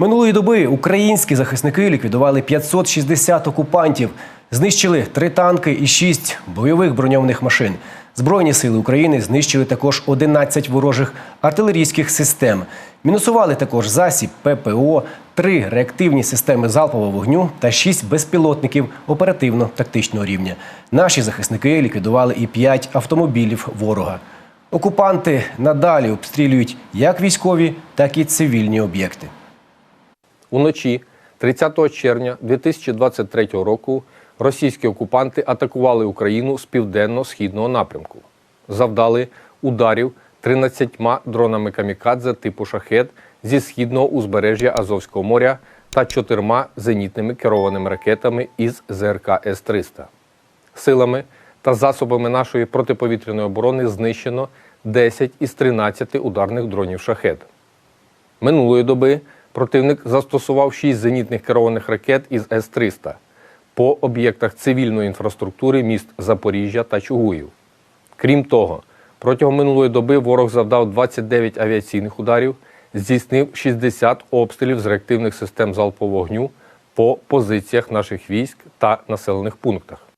Минулої доби українські захисники ліквідували 560 окупантів, знищили три танки і шість бойових броньованих машин. Збройні сили України знищили також 11 ворожих артилерійських систем. Мінусували також засіб ППО, три реактивні системи залпового вогню та шість безпілотників оперативно-тактичного рівня. Наші захисники ліквідували і п'ять автомобілів ворога. Окупанти надалі обстрілюють як військові, так і цивільні об'єкти. Уночі 30 червня 2023 року російські окупанти атакували Україну з південно-східного напрямку. Завдали ударів 13 дронами камікадзе типу шахет зі східного узбережжя Азовського моря та чотирма зенітними керованими ракетами із ЗРК С-300. Силами та засобами нашої протиповітряної оборони знищено 10 із 13 ударних дронів шахет. Минулої доби противник застосував 6 зенітних керованих ракет із С-300 по об'єктах цивільної інфраструктури міст Запоріжжя та Чугуїв. Крім того, протягом минулої доби ворог завдав 29 авіаційних ударів, здійснив 60 обстрілів з реактивних систем залпового вогню по позиціях наших військ та населених пунктах.